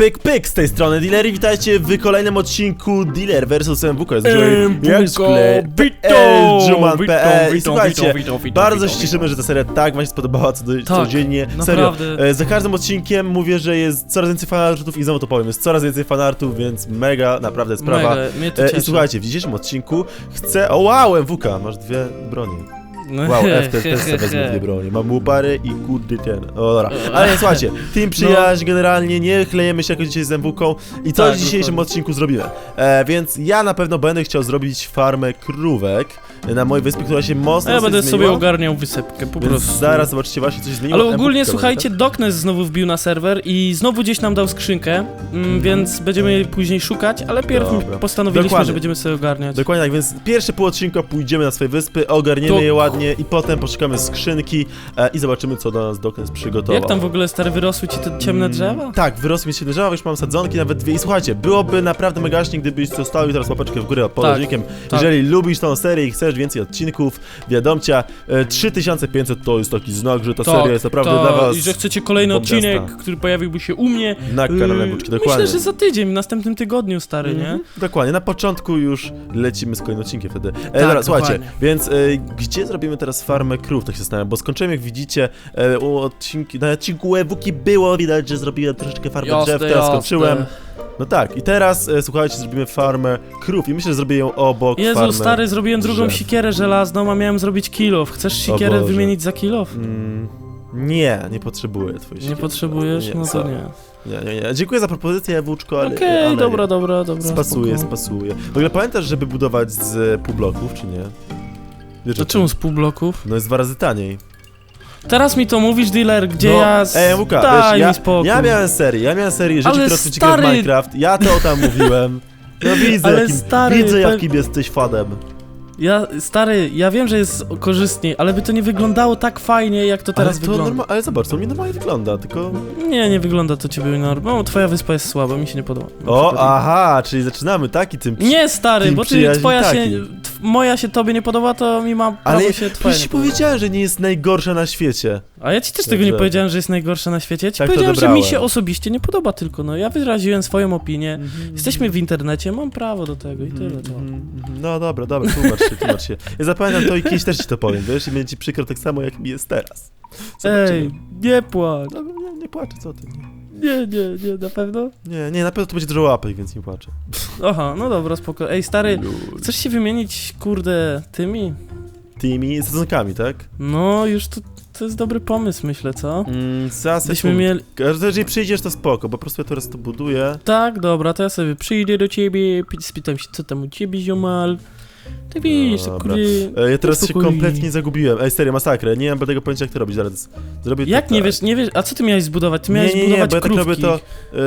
pyk, pyk z tej strony Dealery, witajcie w kolejnym odcinku Dealer vs MWK. I słuchajcie, bardzo się cieszymy, że ta seria tak wam się spodobała co do, codziennie. Serio, naprawdę. e, za każdym odcinkiem mówię, że jest coraz więcej fanartów i znowu to powiem, jest coraz więcej fanartów, więc mega, naprawdę sprawa. Mega, mnie to E, cieszy. I słuchajcie, w dzisiejszym odcinku chcę... O wow, MWK, masz dwie broni. No, Wow, he, F też sobie dwie broni. Mam łupary i kurde ten. O, dobra. Ale słuchajcie, team przyjaźń generalnie, nie chlejemy się jako dzisiaj z MWK i co Tak, w dzisiejszym dokładnie. odcinku zrobimy. E, więc ja na pewno będę chciał zrobić farmę krówek na mojej wyspie, która się mocno A ja będę zmieniła. sobie ogarniał wysepkę, po Więc prostu. zaraz zobaczycie właśnie coś zmieniło. Ale ogólnie, MWK, słuchajcie, Doknes znowu wbił na serwer i znowu gdzieś nam dał skrzynkę, mm, więc będziemy jej później szukać, ale pierw Dobra. postanowiliśmy, Dokładnie. że będziemy sobie ogarniać. Dokładnie tak, więc pierwszy pół odcinka pójdziemy na swoje wyspy, ogarniemy To- je ładnie i potem poszukamy skrzynki e, i zobaczymy, co do nas Doknes przygotował. Jak tam w ogóle, stary, wyrosły ci te ciemne Mm, drzewa? Tak, wyrosły mi się drzewa, już mam sadzonki, nawet dwie. I słuchajcie, byłoby naprawdę megaśnie, gdybyś zostawił teraz łapeczkę w górę pod Tak, odcinkiem. tak. Jeżeli lubisz tą serię i chcesz więcej odcinków, wiadomcia, e, 3500 to jest taki znak, że ta seria jest naprawdę tak, dla was I że chcecie kolejny bombasta. odcinek, który pojawiłby się u mnie. na kanale Yy, Buczki, dokładnie. Myślę, że za tydzień, w następnym tygodniu, stary, nie? Mhm, Dokładnie, na początku już lecimy z kolejnym odcinkiem wtedy. E, dobra, słuchajcie, dokładnie. więc e, gdzie zrobimy teraz farmę krów, tak się zastanawiam, bo skończyłem, jak widzicie, e, u odcinki, na odcinku Ewuki było widać, że zrobiłem troszeczkę farmę Jasne, drzew, teraz jasne. skończyłem. No tak, i teraz, e, słuchajcie, zrobimy farmę krów i myślę, że zrobię ją obok Jezu, farmy. stary, zrobiłem drugą drzew. sikierę żelazną, a miałem zrobić kilof. Chcesz sikierę Boże. wymienić za kilof? Mm, nie, nie potrzebuję twojej Nie siekiery. potrzebujesz? No to nie. Nie, nie, nie. Dziękuję za propozycję, Ewuczko, ale... Okej, ale dobra, nie. dobra, dobra. Spasuje, spoko. spasuje. W ogóle pamiętasz, żeby budować z pół bloków, czy nie? Wiesz To czemu z pół bloków? No jest dwa razy taniej. Teraz mi to mówisz, dealer, gdzie no, ja... z- Ej, Łuka, Daj wiesz, ja, mi spokój. ja miałem serię, ja miałem serię rzeczy, Ale które odkrycie w stary- Minecraft. Ja to tam mówiłem. No widzę, Ale jakim, stary, widzę jakim jesteś fanem. Ja, stary, ja wiem, że jest korzystniej, ale by to nie wyglądało tak fajnie, jak to teraz ale to wygląda. ale zobacz, to mi normalnie wygląda, tylko... Nie, nie wygląda to ciebie normalnie. No, twoja wyspa jest słaba, mi się nie podoba. O, aha, czyli zaczynamy taki tym... Nie, stary, bo przyjaźni twoja się, taki. tw, moja się tobie nie podoba, to mi ma prawo Ale się twoja ci podoba. powiedziałem, że nie jest najgorsza na świecie. A ja ci też tego nie powiedziałem, że jest najgorsze na świecie. Ja ci Tak powiedziałem, że mi się osobiście nie podoba tylko, no. Ja wyraziłem swoją opinię. Jesteśmy w internecie, mam prawo do tego i tyle, to. Mhm, mhm. No dobra, dobra, tłumacz się, tłumacz się. Ja zapamiętam to i kiedyś też ci to powiem, wiesz, i będzie ci przykro tak samo, jak mi jest teraz. Zobaczymy. Ej, nie płacz. No, nie, nie płaczę, co ty? Nie, nie, nie, na pewno? Nie, nie, na pewno to będzie dużo łapek, więc nie płaczę. Aha, no dobra, spoko. Ej, stary, chcesz się wymienić, kurde, tymi? Tymi sadzonkami, tak? No, już to, to jest dobry pomysł, myślę, co? Mm, zaraz Byśmy sekund- mieli... Że Jeżeli przyjdziesz, to spoko, bo po prostu ja teraz to buduję. Tak, dobra, to ja sobie przyjdę do ciebie, spytam się, co tam u ciebie, ziomal. Ty wiesz, to Dobra. kurde... E, ja teraz się kompletnie zagubiłem. Ej, serio, masakra, nie mam tego pojęcia, jak to robić, zaraz zrobię Jak nie tak. wiesz, nie wiesz, a co ty miałeś zbudować? Ty Nie, miałeś nie, nie, zbudować bo ja tak robię krówki. to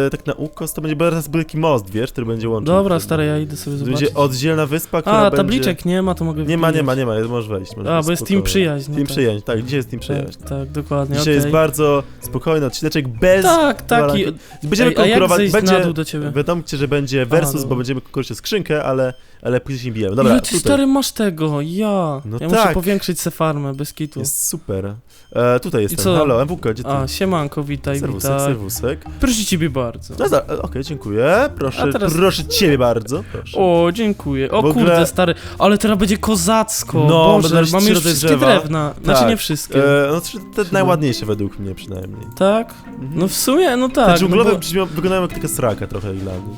e, tak na ukos, to będzie, bo teraz będzie taki most, wiesz, który będzie łączył. Dobra, stary, ja idę sobie zobaczyć. będzie oddzielna wyspa, która A, będzie... tabliczek nie ma, to mogę Nie ma, nie ma, nie ma, możesz wejść. Możesz A, bo jest team spokojnie. przyjaźń. no Team tak. przyjaźń, tak, dzisiaj jest team przyjaźń. Tak, tak, dokładnie, Dzisiaj jest okej. bardzo spokojny odcineczek bez... Tak, taki. Będziemy Ej, a jak konkurować, zejść będzie... na dół do ciebie? Wiadomo cię, że będzie versus, dobra. bo będziemy konkurować o skrzynkę, ale, ale później się nie bijemy. Dobra, Ile ty tutaj. stary masz tego? Ja. No ja muszę tak. powiększyć se farmę, bez kitu. Jest super. E, tutaj jestem. co? Halo, MWK, gdzie ty? A, siemanko, witaj, serwusek, witaj. serwusek. Proszę ciebie bardzo. No, e, Okej, dziękuję. Proszę, A teraz- proszę ciebie bardzo. Proszę. O, dziękuję. O ogóle- kurde, stary, ale teraz będzie kozacko. No, Boże, mamy już wszystkie drzewa. drewna. Znaczy Tak. nie wszystkie. E, no, te najładniejsze według mnie przynajmniej. Tak? Mhm. No w sumie, no Te tak. dżunglowe no brzmią, wyglądają jak taka sraka trochę dla mnie.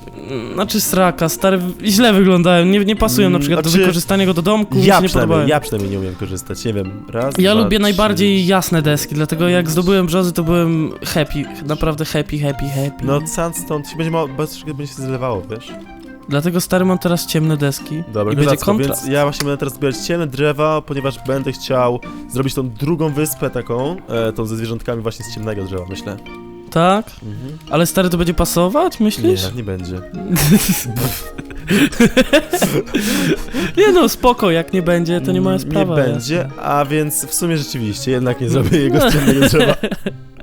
bo, znaczy sraka, stare, źle wyglądają, nie, nie pasują na Mm, przykład do znaczy, wykorzystania go do domku, mi Ja się nie ja przynajmniej nie umiem korzystać, nie wiem, raz, Ja dwa, lubię trzy. najbardziej jasne deski, dlatego jak zdobyłem brzozy, to byłem happy, naprawdę happy, happy, happy. No sandstone się będzie mało, troszkę będzie się zlewało, wiesz? Dlatego stary mam teraz ciemne deski Dobra, i będzie kontrast. więc ja właśnie będę teraz zbierać ciemne drzewa, ponieważ będę chciał zrobić tą drugą wyspę taką, e, tą ze zwierzątkami właśnie z ciemnego drzewa, myślę. Tak? Mhm. Ale stary to będzie pasować, myślisz? Nie, nie będzie. Nie no, spoko, jak nie będzie, to nie moja sprawa. Nie będzie, a więc w sumie rzeczywiście, jednak nie zrobię jego z ciemnego drzewa.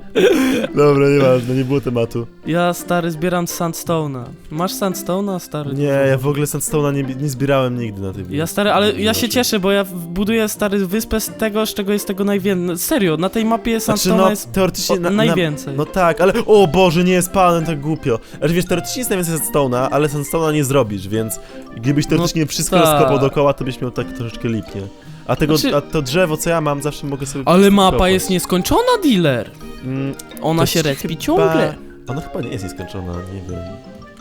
Dobra, nieważne, nie było tematu. Ja, stary, zbieram sandstone'a. Masz sandstone'a, stary? Nie, ja w ogóle Sandstone'a nie, nie zbierałem nigdy na tej Ja stary, ale ja się cieszę, bo ja buduję stary wyspę z tego, z czego jest tego najwięcej. Serio, na tej mapie Znaczy, sandstone'a no, jest teoretycznie o, na, na, najwięcej. No tak, ale o Boże, nie jest panem tak głupio. Ale wiesz, teoretycznie jest najwięcej Sandstone'a, ale Sandstone'a nie zrobisz, więc gdybyś teoretycznie wszystko tak. rozkopał dookoła, to byś miał tak troszeczkę lipnie. A tego, Znaczy- a to drzewo, co ja mam, zawsze mogę sobie Ale mapa kopać. jest nieskończona, dealer. Mm, Ona to się ci respi chyba- ciągle. Ona chyba nie jest nieskończona, nie wiem.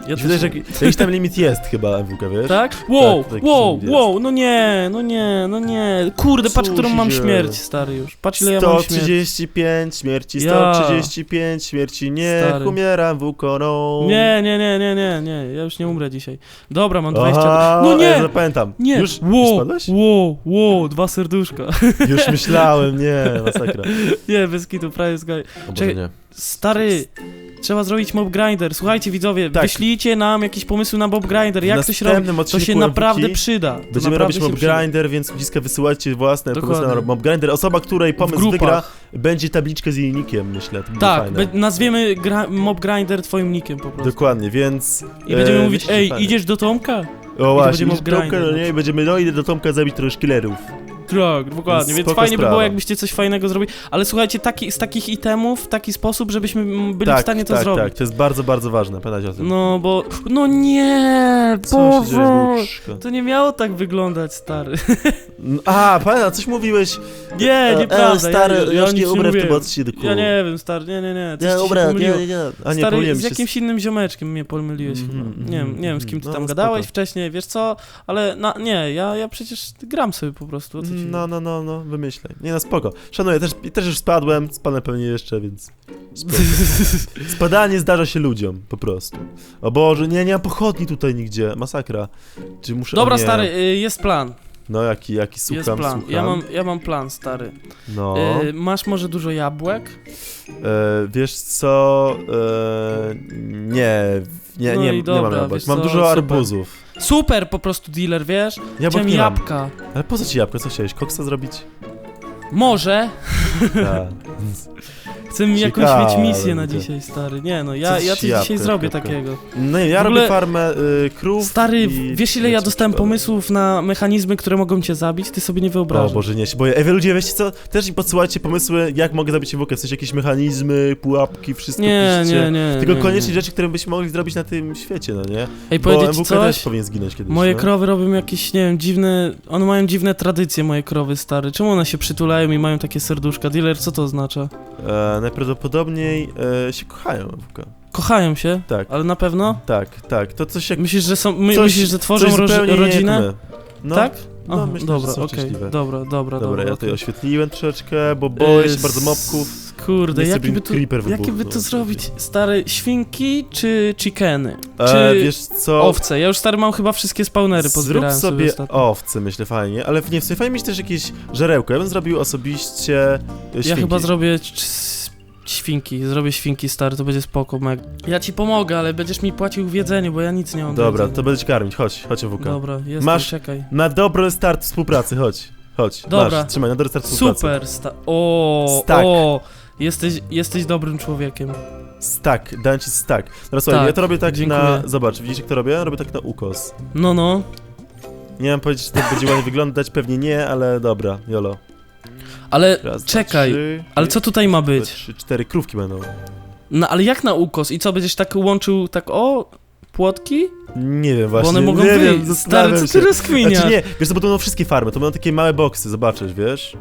Ja wydaje, że jakiś tam limit jest chyba, MWK, wiesz? Tak? Wow, tak, wow, jest. wow, no nie, no nie, no nie. Kurde, patrz, którą mam dzieje? śmierć, stary już. Patrz, ile ja mam śmierć. 135 śmierci, Ja. 135 śmierci, niech Stary. umieram w ukoną. Nie, nie, nie, nie, nie, nie, ja już nie umrę dzisiaj. Dobra, mam 20. Aha, No nie! Ja zapamiętam. Nie, Już, już wow, spadłeś? wow, wow, dwa serduszka. Już myślałem, nie, masakra. nie, bez kitu, prawie zgaj. O Boże, Czekaj, nie. Stary, trzeba zrobić mob grinder. Słuchajcie widzowie, Tak. wyślijcie nam jakieś pomysły na mob grinder. Jak w to się robi? następnym To się naprawdę przyda. To Będziemy naprawdę robić mob grinder, więc ludziska wysyłajcie własne pomysły na Dokładnie. mob grinder. Osoba, której pomysł wygra, będzie tabliczkę z jej nickiem, myślę. To będzie Tak, fajne. nazwiemy mob grinder twoim nickiem po prostu. Dokładnie, więc... I będziemy e, mówić, ej, fajne. idziesz do Tomka? O właśnie, będzie idziesz mob do Tomka, grinder. no nie, i będziemy, no idę do Tomka zabić trochę killerów. Tak, dokładnie, Więc spoko fajnie by było, sprawa. jakbyście coś fajnego zrobili. Ale słuchajcie, taki, z takich itemów, w taki sposób, żebyśmy byli tak, w stanie to tak, zrobić. tak, to jest bardzo, bardzo ważne, pamiętajcie o tym. No bo. No nie! Co się dzieje, Boże! Łuczko? To nie miało tak wyglądać, stary. A, pamiętam, coś mówiłeś. Nie, E, nieprawda. E, stary, ja, ja, ja już nic nie umrę w mówiłem. tym odcinku. Ja nie wiem, stary, nie, nie, nie. Coś Nie, ci się umrę, nie, pomyliło. nie, nie. A nie, Stary, pomyliłem z się. jakimś innym ziomeczkiem mnie pomyliłeś Mhm, chyba. mhm, Nie wiem, nie wiem z kim ty no, tam no, gadałeś spoko. wcześniej, wiesz co, ale na, nie, ja, ja przecież gram sobie po prostu, o co ci No, no, no, no, wymyślaj. Nie no, spoko. Szanuję, też, też już spadłem, spadnę pewnie jeszcze, więc... Spoko. Spadanie zdarza się ludziom, po prostu. O Boże, nie, nie ma pochodni tutaj nigdzie, masakra. Czy muszę... Dobra, nie. stary, y, jest plan, No, jaki, jaki, słucham, jest plan. słucham. Ja mam, ja mam plan, stary. No, Y, masz może dużo jabłek? e, wiesz co... E, nie, nie, No nie, i nie dobra, mam jabłek. wiesz Mam co, dużo super. arbuzów. Super po prostu dealer, wiesz? Jabłek Chciałem nie mam. jabłka. Ale po co ci jabłko? Co chciałeś? Koksa zrobić? Może. Tak. Chcę mi jakąś Ciekawe, mieć misję na dzisiaj, stary. Nie no, ja, ci ja coś dzisiaj zrobię takiego. No nie, ja W robię farmę y, krów Stary, i... wiesz ile ja dostałem coś pomysłów na mechanizmy, które mogą cię zabić? Ty sobie nie O wyobrażasz. Boże, nie się boję. Ej, wy ludzie, wiecie co? Też mi podsyłajcie pomysły, jak mogę zabić ewokę. W sensie jakieś mechanizmy, pułapki, wszystko Nie, piszcie. nie, nie. Tylko nie, koniecznie nie. rzeczy, które byśmy mogli zrobić na tym świecie, no nie? Ej, Bo powiedzieć ci MWK też coś? powinien zginąć kiedyś, Moje no. krowy robią jakieś, nie wiem, dziwne... One mają dziwne tradycje, moje krowy, stary. Czemu one się przytulają i mają takie serduszka? Dealer, co to oznacza? E, najprawdopodobniej e, się kochają MWK. Kochają się? Tak, Ale na pewno? tak, tak. To coś jak... Myślisz, że są... My, coś, myślisz, że tworzą roż, rodzinę? No, tak? No, Aha, myślę, dobra, że są szczęśliwe. Dobra, dobra, dobra. Dobra, ja tutaj okej. oświetliłem troszeczkę, bo boję się bardzo mobków. Kurde, jaki by tu, jaki by to zrobić? Stare świnki czy chickeny? E, Czy wiesz co? owce? Ja już stary mam chyba wszystkie spawnery Zrób pozbierałem sobie, sobie ostatnio. owce, myślę, fajnie, ale nie, w sumie fajnie mieć też jakieś żarełko. Ja bym zrobił osobiście e, świnki. Ja chyba zrobię świnki, zrobię świnki stary, to będzie spoko, meg. Ja ci pomogę, ale będziesz mi płacił w jedzeniu, bo ja nic nie mam do Dobra, jedzenia. to będę cię karmić, chodź, chodź WK. Dobra, jest, Masz- czekaj. Na dobry start współpracy, chodź, chodź. Dobra. Masz, trzymaj, na dobry start współpracy. Super, sta o, Stack. o, jesteś, jesteś dobrym człowiekiem. Stack, dałem ci stack. Teraz słuchaj, Tak, ja to robię tak dziękuję. na... Zobacz, widzisz jak to robię? Robię tak na ukos. No, no, Nie mam powiedzieć, czy to będzie ładnie wyglądać, pewnie nie, ale dobra, jolo. Ale Raz, dwa, czekaj, trzy, ale co tutaj ma dwa, być? Trzy, cztery krówki będą. No, ale jak na ukos? I co, będziesz tak łączył, tak o, płotki? Nie wiem właśnie, Bo one mogą nie wyjść. wiem, Stary, co ty rozkminiasz? Znaczy nie, wiesz co, bo to będą wszystkie farmy, to będą takie małe boksy, zobaczysz, wiesz?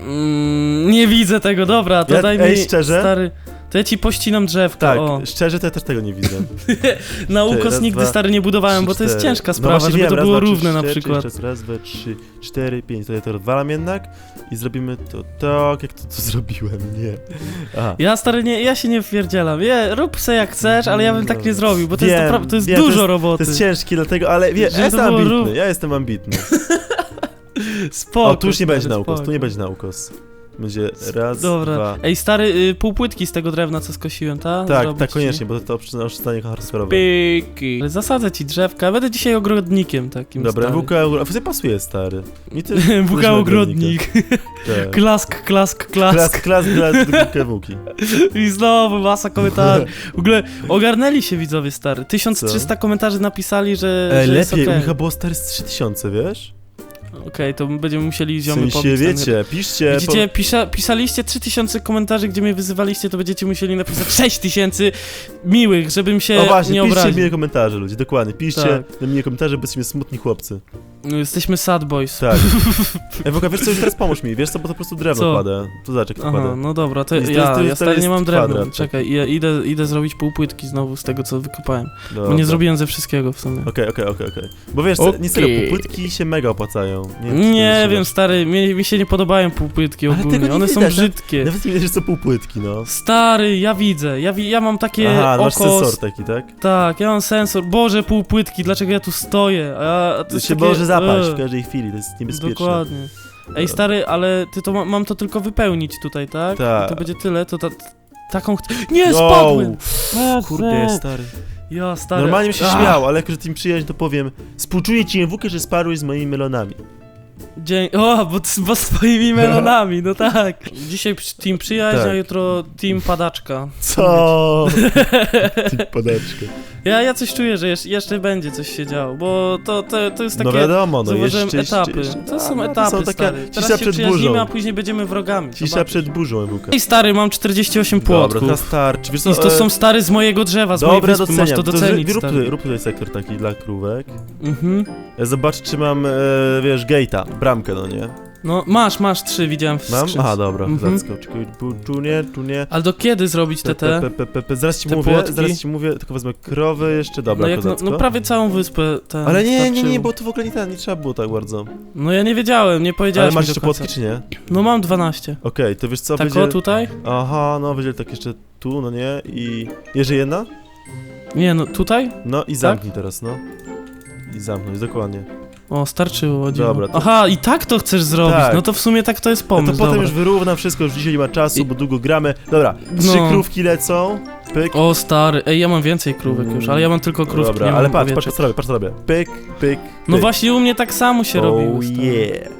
Mm, nie widzę tego, dobra, to Ja- daj ej, mi, szczerze? stary, to ja ci pościnam drzewko, Tak, o. szczerze to ja też tego nie widzę. Na ukos raz, nigdy, dwa, stary, nie budowałem, Trzy, bo to jest ciężka No sprawa, żeby wiem, to raz, było dwa, trzy, równe na cztery, przykład. Raz, raz, dwa, trzy, cztery, pięć. To ja to odwalam jednak i zrobimy to tak, jak to, to zrobiłem, nie. Aha. Ja, stary, nie, ja się nie wpierdzielam, je, rób se jak chcesz, ale ja bym tak nie zrobił, bo to jest, Wiem, naprawdę, to jest wiem, to dużo jest- roboty. To jest ciężkie dlatego, ale wie, ja to jestem ambitny, rów- ja jestem ambitny. Spoko, o, tu już nie będzie na ukos, tu nie będzie na ukos. Będzie raz, Dobra. dwa. Ej, stary, y, pół płytki z tego drewna, co skosiłem, ta? Tak, Zrobić tak, ci? koniecznie, bo to, to przy oszustanie hardware'owe. Pyki. Ale Zasadzę ci drzewka, będę dzisiaj ogrodnikiem takim Dobra, stary. WK, a wtedy pasuje, stary. Mi ty WK ogrodnik. Tak. Klask, klask, Klas, klask. klas, klas, WK Wuki. I znowu masa komentarzy. W ogóle ogarnęli się widzowie, stary. 1300 komentarzy napisali, że, Ej, że jest lepiej, okej. okay. Micha było stary z 3000, wiesz? Okej, to będziemy musieli W ziomy sensie, pobić. tam. wiecie, piszcie... Widzicie, pisza, pisaliście 3000 komentarzy, gdzie mnie wyzywaliście, to będziecie musieli napisać 6000 miłych, żebym się Po... O właśnie, nie piszcie miłe komentarze, ludzie, dokładnie. Piszcie Tak. na miłe komentarze, bo jesteśmy smutni chłopcy. No, Jesteśmy sad boys. Tak. Ej, Wuka, wiesz co, już teraz pomóż mi, wiesz co, bo to po prostu drewno Co? kładę. Tu zobacz, jak to Aha, kładę. no dobra, to Jest- to ja, jest- to ja jest- to stary nie mam drewna. kwadrat. Czekaj, ja idę, idę zrobić półpłytki znowu z tego, co wykopałem. Bo Dobra. nie zrobiłem ze wszystkiego w sumie. Okej, okej, okej, okej. Bo wiesz, Okej. nie serio, płytki się mega opłacają. Nie, wiem, Nie wiem, stary, mi, mi się nie podobają półpłytki Ale tego ogólnie, nie one są widać, tak? brzydkie. Nawet nie wiesz, co półpłytki, no. Stary, ja widzę, ja, ja mam takie Aha, masz oko... sensor taki, tak? Tak, ja mam sensor. Boże, półpłytki, dlaczego ja tu stoję? A, to To się takie- może zapaść w każdej chwili, to jest niebezpieczne. Dokładnie. Ej, stary, ale ty to ma, mam to tylko wypełnić tutaj, tak? Tak. To będzie tyle, to ta, taką... ch- Nie, Wow. spadłem! O, Kurde, stary. Ja, stary. Normalnie bym się śmiał, ale jako, że ty mi przyjaźń, to powiem Współczuję ci MWK, że sparłeś z moimi melonami. Dzień... O, bo, bo z twoimi melonami, no tak. Dzisiaj przy- team przyjaźń, Tak. a jutro team padaczka. Co? Ty podaczkę. Ja, ja coś czuję, że jeszcze, jeszcze będzie coś się działo, bo to, to, to jest takie... No wiadomo, no Zauważyłem jeszcze, jeszcze, etapy. jeszcze. To są A, no, etapy, są takie stary. cisza Teraz się przed przyjaźnimy, burzą. a później będziemy wrogami. Cisza zobaczysz. przed burzą, MWK. Ej, stary, mam 48 Dobra, płotków. to starczy. Wiesz co, I to e, są stary z mojego drzewa, z mojej Dobra, wyspy, doceniam. masz to docenić, rób, stary. tutaj, rób tutaj sektor taki dla krówek. Mhm. Ja Zobacz, czy mam, e, wiesz, gate'a, bramkę, no nie? No, masz, masz trzy, widziałem w Mam? skrzynce. Aha, dobra, Mhm. zacko. Czekaj, tu, tu nie, tu nie. Ale do kiedy zrobić te te? Pe, pe, pe, pe. Zaraz ci te mówię, płotki? zaraz ci mówię, tylko wezmę krowy jeszcze, dobra, No, jak, no, kozacko. no prawie całą wyspę ten Ale nie, nie, starczyło. nie, bo to w ogóle nie, ten, nie trzeba było tak bardzo. No ja nie wiedziałem, nie Ale powiedziałeś masz mi jeszcze do końca. płotki, czy nie? No mam 12. Okej, to wiesz co, Tak będzie... o tutaj? Aha, no będzie tak jeszcze tu, no nie, i... Jeszcze jedna? Nie, no tutaj? No i zamknij teraz, no. I zamknąć, dokładnie. O, starczyło. dziwo. Dobra, to- Aha, i tak to chcesz zrobić. Tak. No to w sumie tak to jest No pomysł. to potem dobra. już wyrównam wszystko, już dzisiaj nie ma czasu, I- bo długo gramy. Dobra, trzy No. krówki lecą, pyk. O stary, ej, ja mam więcej krówek już, ale ja mam tylko krówki, Dobra, nie ale mam patrz, patrz owieczek. co robię, patrz co robię. Pyk, pyk, No pyk. właśnie u mnie tak samo się robiło. Oh stary. yeah.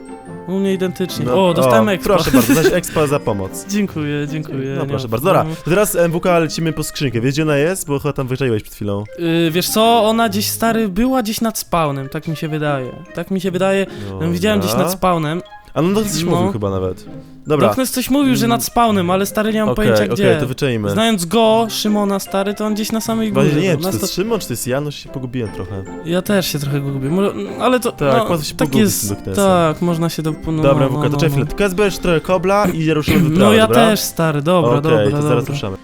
U mnie identycznie. No, o, dostałem expa. Proszę bardzo, zaś expa za pomoc. Dziękuję, dziękuję. No proszę bardzo. Dobra, to teraz MWK lecimy po skrzynkę. Wiesz gdzie ona jest? Bo chyba tam wyczaiłeś przed chwilą. Yy, wiesz co, ona gdzieś stary była gdzieś nad spawnem, tak mi się wydaje. Tak mi się wydaje. No, widziałem gdzieś nad spawnem. A no to coś No. mówił chyba nawet. Dobra. Doknes coś mówił, że nad spawnem, ale stary nie mam Okej, pojęcia okej, gdzie. to wyczaimy. Znając go, Szymona stary, to on gdzieś na samej górze. Właśnie nie wiem, czy to Nas jest Szymon, czy to jest Janusz, się pogubiłem trochę. Ja też się trochę gubię, Może- ale to Tak, no, łatwo się tak pogubić jest, z tym Doknesem. tak, można się do... No, Dobra, no, no, to czekaj no. chwilę. Tylko zbierz trochę kobla i ruszę na wyprawę, No ja dobra? też, stary, dobra, Okej, dobra, to dobra. zaraz ruszamy.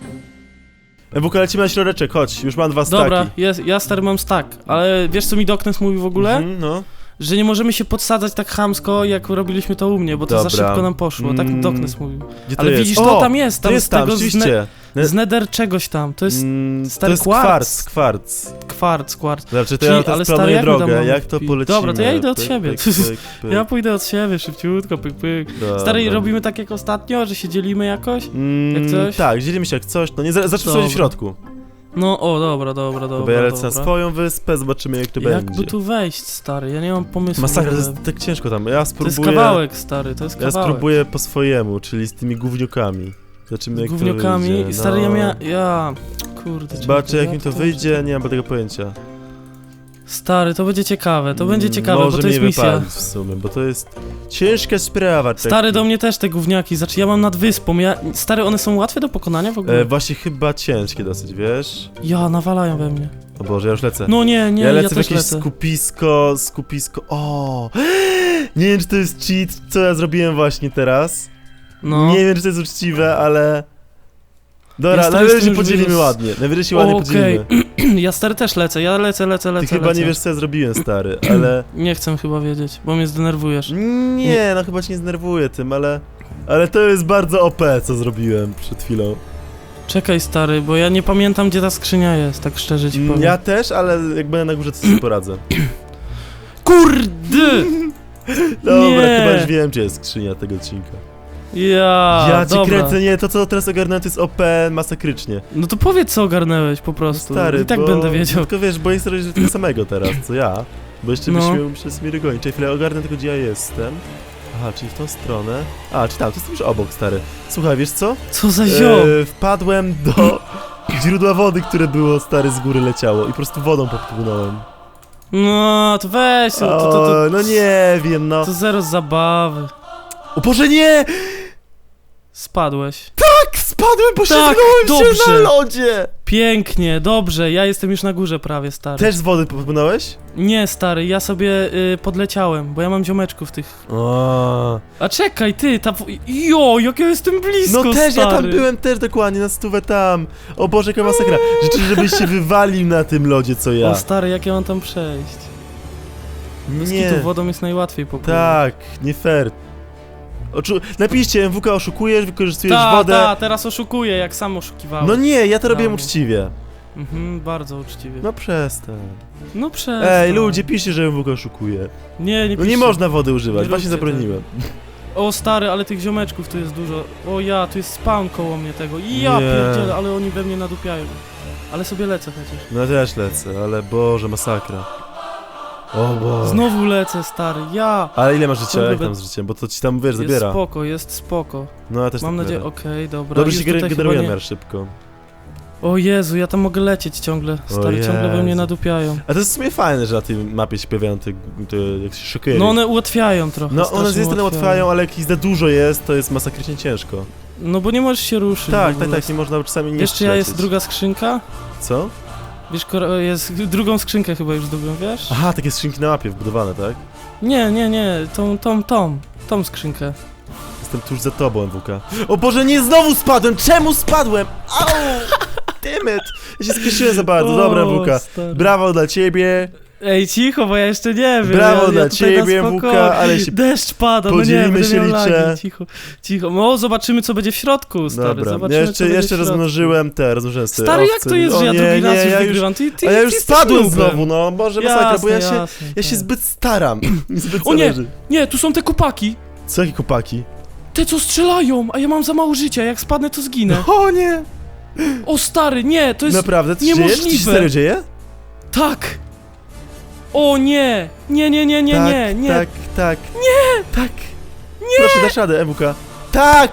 MWK, lecimy na środeczek, chodź, już mam dwa staki. Dobra, jest, ja stary mam stack, ale wiesz co mi Doknes mówił w ogóle? Mhm, no. Że nie możemy się podsadzać tak chamsko, jak robiliśmy to u mnie, bo to za Dobra. szybko nam poszło, tak Mm, Doknes mówił. Gdzie to Ale jest? widzisz, o, to tam jest, tam to jest z tam, tego z, ne z nether czegoś tam, to jest Mm, stary to jest kwarc. kwarc, kwarc. kwarc, kwarc. Znaczy, to Czyli- ja teraz ale stary, planuję jak my tam drogę, mamy jak to polecimy. Dobra, to ja idę od Pyk, siebie. pyk, pyk, pyk. Ja pójdę od siebie, szybciutko, pyk, pyk. Dobra. Stary, robimy tak jak ostatnio, że się dzielimy jakoś? Mm, jak coś? Tak, dzielimy się jak coś, no nie, za- sobie w Dobra. środku. No, o, dobra, dobra, dobra, ja lecę na dobra. swoją wyspę, zobaczymy jak to Jakby będzie. tu wejść, stary? Ja nie mam pomysłu. Masakra, w to ogóle. jest tak ciężko tam, ja To jest kawałek, stary, to jest Ja kawałek. spróbuję po swojemu, czyli z tymi gówniukami. Zobaczymy Z jak to gówniokami. wyjdzie. Stary, ja no. mia... Ja... Kurde, Zobaczę jak mi to ja wyjdzie, nie mam tego pojęcia. Stary, to będzie ciekawe, to będzie ciekawe, Może bo to jest mnie misja. wypalić w sumie, bo to jest ciężka sprawa. tak. Stary, do mnie też te gówniaki, znaczy ja mam nad wyspą, ja... Stary, one są łatwe do pokonania w ogóle? E, właśnie chyba ciężkie dosyć, wiesz? Ja, nawalają we mnie. O Boże, ja już lecę. No nie, nie, ja ja, lecę w też jakieś lecę. skupisko, skupisko. O! Nie wiem, czy to jest cheat, co ja zrobiłem właśnie teraz. No. Nie wiem, czy to jest uczciwe, ale. Dobra, Jestem najwyżej się podzielimy ładnie. Najwyżej się ładnie Okej. podzielimy. ja stary też lecę, ja lecę, lecę, lecę, Ty chyba lecę. nie wiesz, co ja zrobiłem, stary, ale. Nie chcę chyba wiedzieć, bo mnie zdenerwujesz. Nie, no chyba cię nie zdenerwuję tym, ale. Ale to jest bardzo OP, co zrobiłem przed chwilą. Czekaj stary, bo ja nie pamiętam gdzie ta skrzynia jest, tak szczerze ci Mm, powiem. Ja też, ale jak będę na górze, to sobie poradzę. Kurde! Dobra, Nie. chyba już wiem, gdzie jest skrzynia tego odcinka. Ja, ja cię dobra. kręcę, nie, to co teraz ogarnąłem to jest OP masakrycznie. No to powiedz co ogarnęłeś po prostu. Stary, I tak bo... będę wiedział. Tylko wiesz, boję się że tego samego teraz, co ja. Bo jeszcze No. byśmy przez mnie dogonić. Czekaj chwilę, ogarnę tylko gdzie ja jestem. Aha, czyli w tą stronę. A, czy tam, to jest już obok, stary. Słuchaj, wiesz co? Co za ziom. E, wpadłem do źródła wody, które było, stary, z góry leciało i po prostu wodą popłynąłem. No, to weź, to, to, to, to, O, no nie wiem, no. to zero zabawy. O Boże, nie! Spadłeś. Tak, spadłem, poślizgnąłem się dobrze. na lodzie! Pięknie, dobrze, ja jestem już na górze prawie, stary. Też z wody popłynąłeś? Nie, stary, ja sobie y, podleciałem, bo ja mam ziomeczków tych. O. A czekaj, ty, ta... Jo, jak ja jestem blisko, No też, stary. ja tam byłem też dokładnie, na stówę tam. O Boże, jaka masakra. Życzę, żebyś się wywalił na tym lodzie, co ja. O, stary, jak ja mam tam przejść? Z Nie, kitu wodą jest najłatwiej popłynąć. tak, nie fair. Oczu... Napiszcie, MWK oszukujesz, wykorzystujesz Ta, wodę. ta, teraz oszukuję, jak sam oszukiwałem. No nie, ja to robiłem uczciwie. Mhm, bardzo uczciwie. No przestań. No przez. Ej, ludzie, piszcie, że MWK oszukuje. Nie, nie No nie piszcie. można wody używać, Nie właśnie róbcie zabroniłem. O stary, ale tych ziomeczków tu jest dużo. O ja, tu jest spawn koło mnie tego. I ja Nie. pierdzielę, ale oni we mnie nadupiają. Ale sobie lecę chociaż. No też lecę, ale Boże, masakra. O Boże. Znowu lecę, stary, ja! Ale ile masz życia? Jak tam z życiem? Bo to ci tam, wiesz, Jest zabiera. spoko, jest spoko. No ja też Mam tak nadzieję, biorę. okej, dobra. Dobrze Już się tutaj chyba generuje nie- miar szybko. O Jezu, ja tam mogę lecieć ciągle. Stary, ciągle we mnie Jezu. nadupiają. A to jest w sumie fajne, że na tej mapie się pojawiają te, te jak się szokuje. No one ułatwiają trochę. No one z jednej strony ułatwiają, ale jak ich za dużo jest, to jest masakrycznie ciężko. No bo nie możesz się ruszyć. w Tak, tak, ogóle. tak, nie można czasami nie Wiesz, czy ja jest druga skrzynka? Co? Wiesz, jest drugą skrzynkę chyba już zdobyłem, wiesz? Aha, takie skrzynki na mapie wbudowane, tak? Nie, nie, nie, tą, tą, tą, tą skrzynkę. Jestem tuż za tobą, MWK. O Boże, nie, znowu spadłem! Czemu spadłem? Au! Dammit! Ja się spieszyłem za bardzo, dobra, MWK. stary. Brawo dla ciebie, Ej, cicho, bo ja jeszcze nie wiem. Brawo ja, dla ja ciebie. Wuka, ale się Deszcz pada, no nie, podzielimy się, liczę. lagi. Cicho, cicho. No, zobaczymy, co będzie w środku, stary. Dobra, Zobaczymy, jeszcze, jeszcze rozmnożyłem te, rozmnożyłem te Stary, jak to jest, O że ja nie, drugi raz już ja wygrywam? Ty, ty, A ja ty już jesteś spadłem znowu, no Boże, masakra, bo ja Jasne, się, jasne, ja się zbyt staram. Zbyt O nie! Nie, tu są te kupaki. Co, jakie kopaki? Te, co strzelają, a ja mam za mało życia. Jak spadnę, to zginę. O nie! O, stary, nie, to jest... Naprawdę, co się dzieje? Czy to się niemożliwe. serio dzieje? Tak! O nie! Nie, nie, nie, nie, tak, nie, nie. Tak, tak. Nie! Tak. Nie! Proszę, dasz radę, MWK. Tak!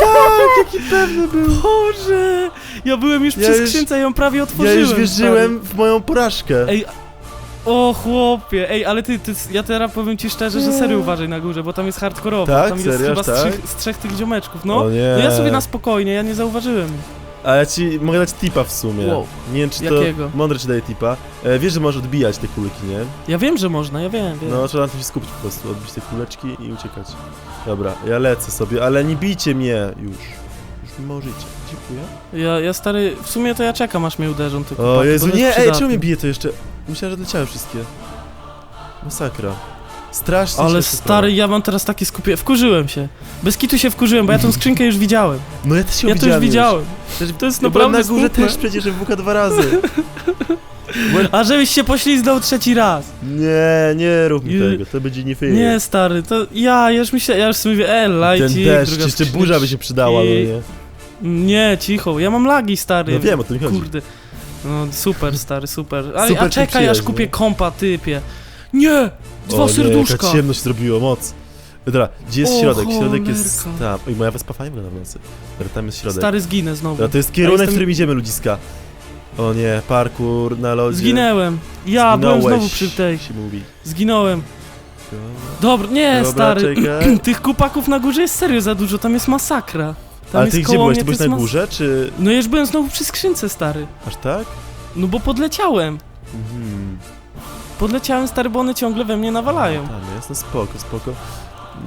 Tak, jaki pewny był. Boże! Ja byłem już Ja przy już- skrzynce, ja ją prawie Ja otworzyłem. już wierzyłem w moją porażkę. Stary. Ej, o chłopie, ej, ale ty, ty, ja teraz powiem ci szczerze, że serio uważaj na górze, bo tam jest hardkorowo. Tak? tam jest Serio, chyba z, tak? trzech, z trzech tych ziomeczków, no. O nie. No ja sobie na spokojnie, ja nie zauważyłem. A ja ci mogę dać tipa w sumie. Wow. Nie wiem, czy Jakiego? to mądre ci daje tipa. E, wiesz, że możesz odbijać te kulki, nie? Ja wiem, że można, ja wiem, wiem. No, trzeba na tym się skupić po prostu, odbić te kuleczki i uciekać. Dobra, ja lecę sobie, ale nie bijcie mnie już. Już mi możecie. Dziękuję. Ja, ja stary, w sumie to ja czekam aż mnie uderzą tylko. O Jezu, nie, ej, czemu mnie bije to jeszcze? Myślałem, że leciały wszystkie. Masakra. Strasznie Ale się stary, ja mam teraz takie skupienie. Wkurzyłem się. Bez kitu się wkurzyłem, bo ja tą skrzynkę już widziałem. No ja też się Ja to już widziałem. Też, To jest ja byłem naprawdę na górze smutne. też przecież WK dwa razy. A żebyś się poślizgnął trzeci raz. Nie, nie rób mi tego, to będzie nie fair. Nie, stary, to ja, ja już myślę, ja już sobie mówię, e, lajcik, Ten deszcz, druga jeszcze burza by się przydała, no I- nie? Nie, cicho, ja mam lagi, stary. No wiem, o to mi chodzi. Kurde. No super, stary, super. A, Super a ci czekaj, aż przyjaźń, kupię nie? kompa, typie. Nie! Dwa o, Nie, serduszka! jaka ciemność zrobiło, moc. Dobra, gdzie jest O, środek? Środek jest tam. Oj, moja wyspa wygląda w nocy. Dobra, tam jest środek. Stary, zginę znowu. Dobra, to jest kierunek, jestem- w którym idziemy, ludziska. O nie, parkour na lodzie. Zginęłem. Ja byłem Zginąłeś, znowu przy tej. Zginąłem. Dobra, nie, Dobra, stary. Tych kupaków na górze jest serio za dużo, tam jest masakra. Tam Ale jest ty gdzie byłeś? Ty byłeś na górze, czy... No ja już byłem znowu przy skrzynce, stary. Aż tak? No bo podleciałem. Mhm. Podleciałem, stary, bo one ciągle we mnie nawalają. Jest, no spoko, spoko.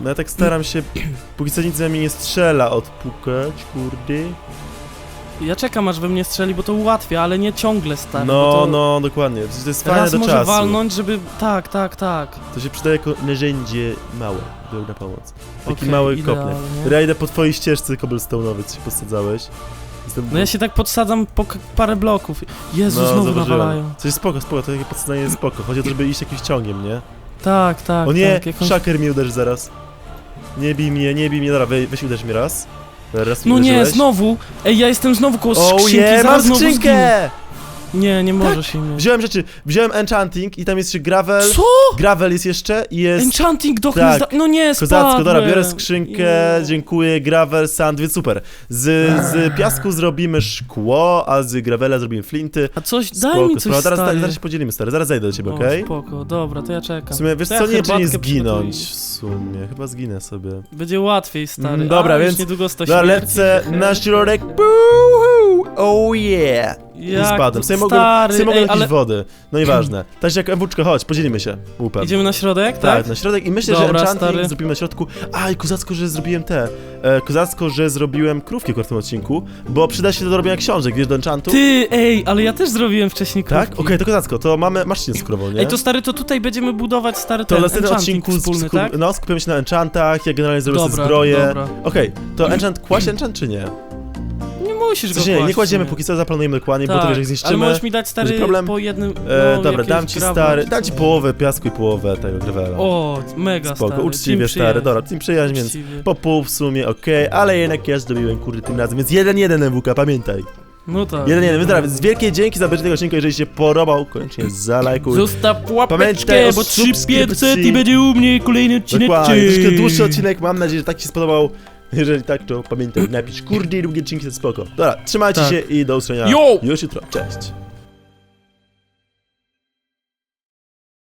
No ja tak staram się, póki co nic ze mnie nie strzela, odpukać, kurde. Ja czekam, aż we mnie strzeli, bo to ułatwia, ale nie ciągle, stary. bo No, to no, dokładnie. To jest fajne Raz do może czasu. walnąć, żeby... Tak, tak, tak. To się przydaje jako narzędzie małe, dobra pomoc. Taki Okej, mały idealnie. kopnek. Ja idę po twojej ścieżce cobblestone'owej, co się posadzałeś. No ja się tak podsadzam po k- parę bloków. Jezu, No, znowu zauważyłem. nawalają. Coś spoko, spoko, to takie podsadzanie jest spoko. Chodzi o to, żeby iść jakimś ciągiem, nie? Tak, tak, o nie, tak. Jakąś... szaker mnie uderzy zaraz. Nie bij mnie, nie bij mnie, dobra, we, weź uderz mnie raz. Raz No nie, uderzyłeś. znowu! Ej, ja jestem znowu koło O skrzynki, mam zaraz znowu zginę. skrzynkę! Nie, nie może się mieć. Wziąłem rzeczy, wziąłem enchanting i tam jest jeszcze gravel. Co? Gravel jest jeszcze i jest... Enchanting do Tak. zda... No nie, Kozacko, dobra, spadłem. biorę skrzynkę, dziękuję, gravel, sand, więc super. Z, z piasku zrobimy szkło, a z gravela zrobimy flinty. A coś, daj Spoko, mi coś, spoko, zaraz, stary. zaraz się podzielimy, stary, zaraz zajdę do ciebie, okej? spoko, dobra, to ja czekam. W sumie, wiesz To ja co, nie wiem, czy nie zginąć w sumie, chyba zginę sobie. Będzie łatwiej, stary. Mm, dobra, A, więc- niedługo sto Dobra, śmierci. lecę na środek! Oh yeah! I Jak spadłem, to, sobie mogę, stary, sobie mogę ej, jakieś ale... wody, no nieważne. Także jak MWczko, chodź, podzielimy się, łupem. Idziemy na środek, Tak, tak? na środek i myślę, Dobra, że enchanting stary. zrobimy na środku. A, i kozacko, że zrobiłem te. E, kozacko, że zrobiłem krówki w tym odcinku, bo przyda się do robienia książek, wiesz, do enchantu. Ty, ej, ale ja też zrobiłem wcześniej tak? krówki. Okej, to kozacko, to mamy maszynę cukrową, nie? Ej, to stary, to tutaj będziemy budować stary to ten na następnym enchanting odcinku wspólny, skup- tak? no, skupimy się na enchantach, ja generalnie zrobię sobie Dobra, zbroję. dobra. Okej, to enchant, kłaść enchant czy nie? Nie musisz go nie, nie kłaść, kładziemy nie. póki co, zaplanujemy dokładnie, bo to Tak, wiesz, jak ale zniszczymy... możesz mi dać stary Będzie problem? po jednym... E, no, dobra, jakiegoś dam ci stary, czy dam ci coś. połowę piasku i połowę tego gravela. O, mega Spoko, stary. uczciwie team stary, przyjaźń. dobra, team przyjaźń, więc Uczciwie. po pół w sumie, okej, ale jednak ja zdobyłem kurde tym razem, więc jeden jeden MWK, pamiętaj. No tak. Jeden jeden, więc dobra, więc wielkie dzięki za obejrzenie tego odcinka, jeżeli się podobał, koniecznie zalajkuj. Zostaw Pamiętaj łapeczkę, o bo 3 subskrypcji. 500 i będzie u mnie kolejny odcinek. Dokładnie, troszkę dłuższy odcinek, mam nadzieję, że tak ci się spodobał. Jeżeli tak, to pamiętaj, napisz kurde i długie odcinki, to spoko. Dobra, trzymajcie Tak. się i do usłyszenia Yo! już jutro, cześć.